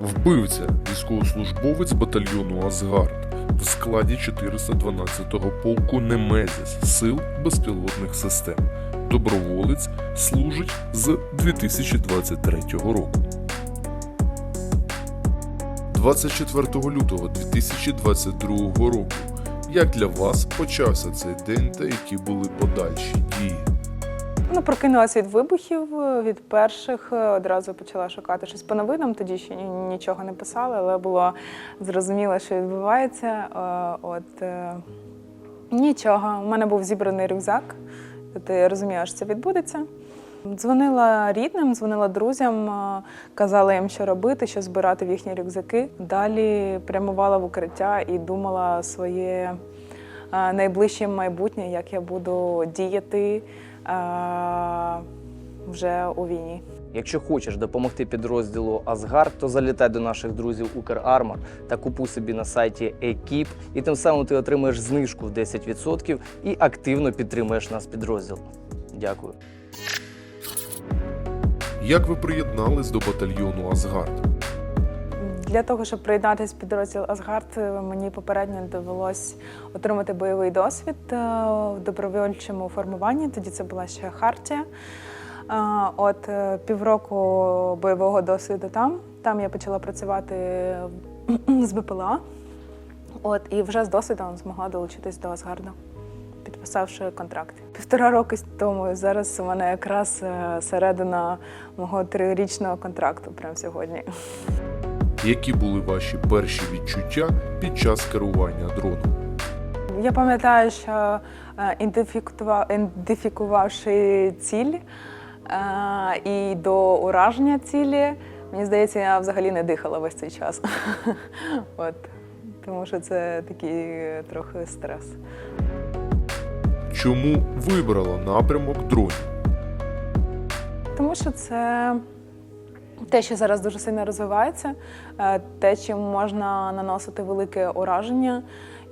Вбивця, військовослужбовець батальйону Асгард в складі 412-го полку Немезіс Сил безпілотних систем. Доброволець служить з 2023 року. 24 лютого 2022 року. Як для вас почався цей день та які були подальші дії? Ну, прокинулася від вибухів, від перших. е, Одразу почала шукати щось по новинам. Тоді ще нічого не писала, але було зрозуміло, що відбувається. Е, От е, нічого. У мене був зібраний рюкзак. Тобто я розуміла, що це відбудеться. Дзвонила рідним, дзвонила друзям, казала їм, що робити, що збирати в їхні рюкзаки. Далі прямувала в укриття і думала своє найближче майбутнє, як я буду діяти вже у війні. Якщо хочеш допомогти підрозділу Асгард, то залітай до наших друзів Укрармор та купуй собі на сайті Екіп, і тим самим ти отримаєш знижку в 10% і активно підтримуєш наш підрозділ. Дякую. Як ви приєднались до батальйону Асгард? Для того, щоб приєднатися підрозділ Асгард, е, мені попередньо довелось отримати бойовий досвід е, в добровольчому формуванні. Тоді це була ще Хартія. Е, От півроку бойового досвіду там. Там я почала працювати з БПЛА. От, і вже з досвідом змогла долучитись до Асгарду, підписавши контракт. Півтора роки тому зараз у мене якраз середина мого трирічного контракту, прямо сьогодні. Які були ваші перші відчуття під час керування дроном? Я пам'ятаю, що е, ідентифікувавши ціль е, і до ураження цілі, мені здається, я взагалі не дихала весь цей час. От. Тому що це такий трохи стрес. Чому вибрала напрямок дронів? Тому що це те, що зараз дуже сильно розвивається, е, те, чим можна наносити велике ураження,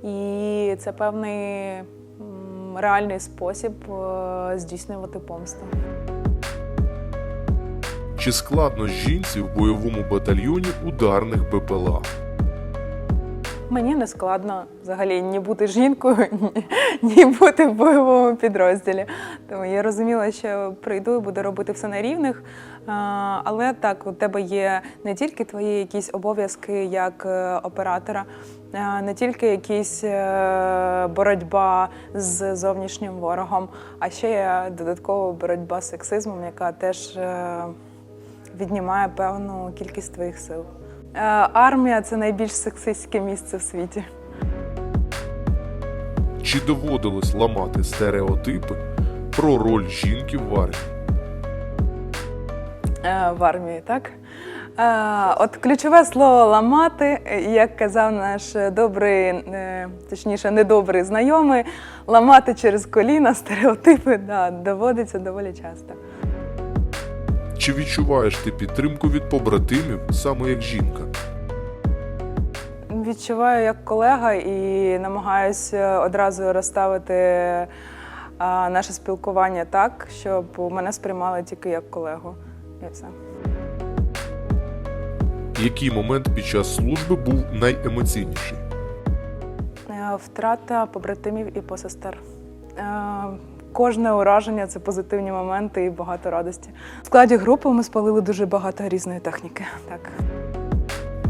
і це певний реальний спосіб е, здійснювати помсту. Чи складно жінці в бойовому батальйоні ударних БПЛА? Мені не складно взагалі ні бути жінкою, ні, ні бути в бойовому підрозділі. Тому я розуміла, що прийду і буду робити все на рівних. Але так, у тебе є не тільки твої якісь обов'язки як е, оператора, не тільки якісь е, боротьба з зовнішнім ворогом, а ще є додаткова боротьба з сексизмом, яка теж е, віднімає певну кількість твоїх сил. Армія це найбільш сексистське місце в світі. Чи доводилось ламати стереотипи про роль жінки в армії? Е, В армії, так? Е, От ключове слово ламати, як казав наш добрий, е, точніше, недобрий знайомий, ламати через коліна стереотипи да, доводиться доволі часто. Чи відчуваєш ти підтримку від побратимів саме як жінка? Відчуваю як колега і намагаюся одразу розставити наше спілкування так, щоб мене сприймали тільки як колегу. І. Який момент під час служби був найемоційніший? Е, Втрата побратимів і посестер. Е, Кожне ураження це позитивні моменти і багато радості. В складі групи ми спалили дуже багато різної техніки. Так.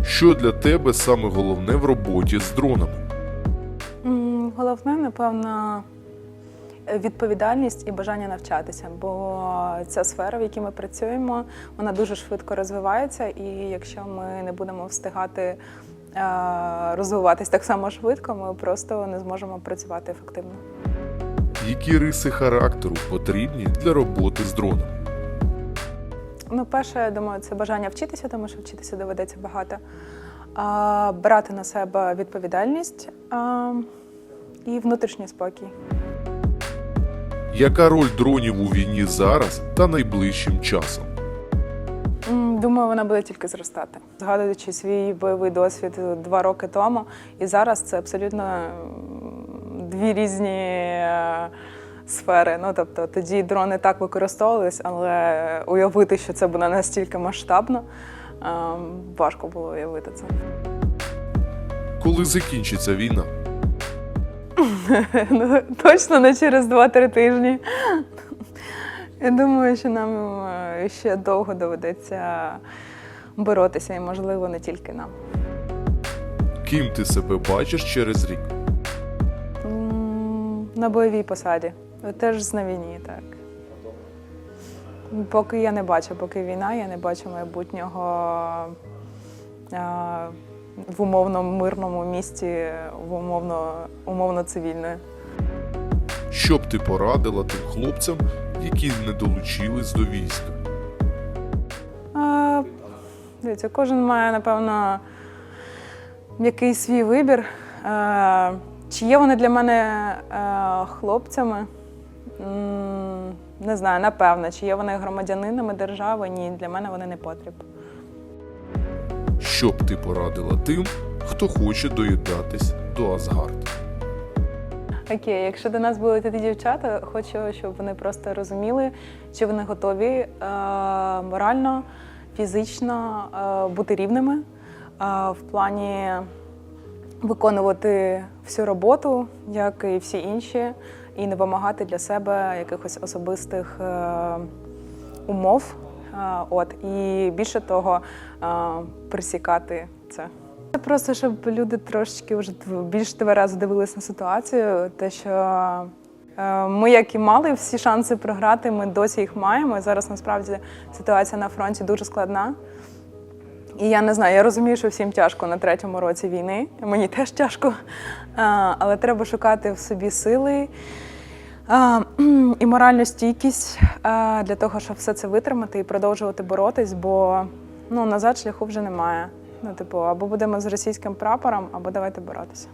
Що для тебе саме головне в роботі з дронами? Головне, напевно, відповідальність і бажання навчатися, бо ця сфера, в якій ми працюємо, вона дуже швидко розвивається, і якщо ми не будемо встигати е, розвиватись так само швидко, ми просто не зможемо працювати ефективно. Які риси характеру потрібні для роботи з дронами? Ну, перше, я думаю, це бажання вчитися, тому що вчитися доведеться багато. А, брати на себе відповідальність а, і внутрішній спокій. Яка роль дронів у війні зараз та найближчим часом? Думаю, вона буде тільки зростати. Згадуючи свій бойовий досвід два роки тому, і зараз це абсолютно дві різні е, сфери. Ну тобто тоді дрони так використовувались, але уявити, що це буде настільки масштабно, важко було уявити це. Коли закінчиться війна? Ну, Точно не через 2-3 тижні. Я думаю, що нам е, ще довго доведеться боротися, і, можливо, не тільки нам. Ким ти себе бачиш через рік? На бойовій посаді. Теж на війні, так. Поки я не бачу, поки війна, я не бачу майбутнього в умовно мирному місті, в умовно, умовно цивільне. Що б ти порадила тим хлопцям, які не долучились до війська? А, Дивіться, кожен має, напевно, якийсь свій вибір. А, Чи є вони для мене е, хлопцями? Не знаю, напевно. Чи є вони громадянинами держави? Ні, для мене вони не потрібні. Що б ти порадила тим, хто хоче доєднатись до Асгард? Окей, якщо до нас будуть йти дівчата, хочу, щоб вони просто розуміли, чи вони готові е, морально, фізично е, бути рівними е, в плані виконувати всю роботу, як і всі інші, і не вимагати для себе якихось особистих е, умов. От і більше того, присікати це. Це Просто щоб люди трошечки вже більш тверезо дивились на ситуацію. Те, що е, ми, як і мали всі шанси програти, ми досі їх маємо. І зараз насправді ситуація на фронті дуже складна. І я не знаю, я розумію, що всім тяжко на третьому році війни. Мені теж тяжко. Але треба шукати в собі сили і моральну стійкість для того, щоб все це витримати і продовжувати боротись, бо ну, назад шляху вже немає. Ну, типу, або будемо з російським прапором, або давайте боротися.